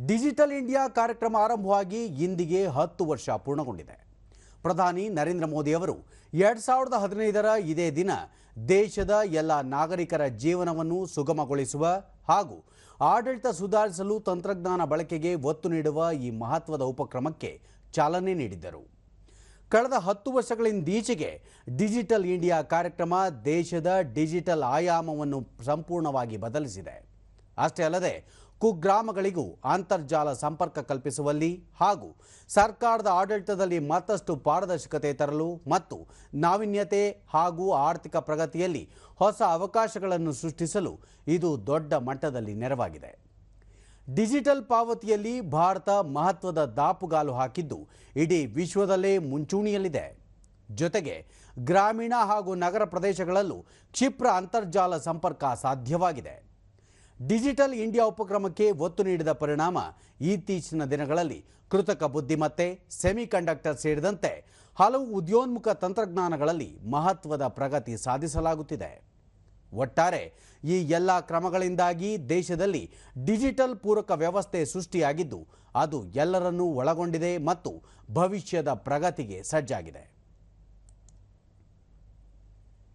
Digital India ಕಾರ್ಯಕ್ರಮ ಆರಂಭವಾಗಿ ಇಂದಿಗೆ ಹತ್ತು ವರ್ಷ ಪೂರ್ಣಗೊಂಡಿದೆ. ಪ್ರಧಾನಿ ನರೇಂದ್ರ ಮೋದಿ ಅವರು ಎರಡು ಸಾವಿರದ ಹದಿನೈದರ ಇದೇ ದಿನ ದೇಶದ ಎಲ್ಲ ನಾಗರಿಕರ ಜೀವನವನ್ನು ಸುಗಮಗೊಳಿಸುವ ಹಾಗೂ ಆಡಳಿತ ಸುಧಾರಿಸಲು ತಂತ್ರಜ್ಞಾನ ಬಳಕೆಗೆ ಒತ್ತು ನೀಡುವ ಈ ಮಹತ್ವದ ಉಪಕ್ರಮಕ್ಕೆ ಚಾಲನೆ ನೀಡಿದ್ದರು. ಕಳೆದ ಹತ್ತು ವರ್ಷಗಳಿಂದೀಚೆಗೆ ಡಿಜಿಟಲ್ ಇಂಡಿಯಾ ಕಾರ್ಯಕ್ರಮ ದೇಶದ ಡಿಜಿಟಲ್ ಆಯಾಮವನ್ನು ಸಂಪೂರ್ಣವಾಗಿ ಬದಲಿಸಿದೆ. ಅಷ್ಟೇ ಅಲ್ಲದೆ ಕುಗ್ರಾಮಗಳಿಗೂ ಅಂತರ್ಜಾಲ ಸಂಪರ್ಕ ಕಲ್ಪಿಸುವಲ್ಲಿ ಹಾಗೂ ಸರ್ಕಾರದ ಆಡಳಿತದಲ್ಲಿ ಮತ್ತಷ್ಟು ಪಾರದರ್ಶಕತೆ ತರಲು ಮತ್ತು ನಾವೀನ್ಯತೆ ಹಾಗೂ ಆರ್ಥಿಕ ಪ್ರಗತಿಯಲ್ಲಿ ಹೊಸ ಅವಕಾಶಗಳನ್ನು ಸೃಷ್ಟಿಸಲು ಇದು ದೊಡ್ಡ ಮಟ್ಟದಲ್ಲಿ ನೆರವಾಗಿದೆ. ಡಿಜಿಟಲ್ ಪಾವತಿಯಲ್ಲಿ ಭಾರತ ಮಹತ್ವದ ದಾಪುಗಾಲು ಹಾಕಿದ್ದು ಇಡೀ ವಿಶ್ವದಲ್ಲೇ ಮುಂಚೂಣಿಯಲ್ಲಿದೆ. ಜೊತೆಗೆ ಗ್ರಾಮೀಣ ಹಾಗೂ ನಗರ ಪ್ರದೇಶಗಳಲ್ಲೂ ಕ್ಷಿಪ್ರ ಅಂತರ್ಜಾಲ ಸಂಪರ್ಕ ಸಾಧ್ಯವಾಗಿದೆ. ಡಿಜಿಟಲ್ ಇಂಡಿಯಾ ಉಪಕ್ರಮಕ್ಕೆ ಒತ್ತು ನೀಡಿದ ಪರಿಣಾಮ ಇತ್ತೀಚಿನ ದಿನಗಳಲ್ಲಿ ಕೃತಕ ಬುದ್ಧಿಮತ್ತೆ, ಸೆಮಿಕಂಡಕ್ಟರ್ ಸೇರಿದಂತೆ ಹಲವು ಉದ್ಯೋನ್ಮುಖ ತಂತ್ರಜ್ಞಾನಗಳಲ್ಲಿ ಮಹತ್ವದ ಪ್ರಗತಿ ಸಾಧಿಸಲಾಗುತ್ತಿದೆ. ಒಟ್ಟಾರೆ, ಈ ಎಲ್ಲ ಕ್ರಮಗಳಿಂದಾಗಿ ದೇಶದಲ್ಲಿ ಡಿಜಿಟಲ್ ಪೂರಕ ವ್ಯವಸ್ಥೆ ಸೃಷ್ಟಿಯಾಗಿದ್ದು, ಅದು ಎಲ್ಲರನ್ನೂ ಒಳಗೊಂಡಿದೆ ಮತ್ತು ಭವಿಷ್ಯದ ಪ್ರಗತಿಗೆ ಸಜ್ಜಾಗಿದೆ.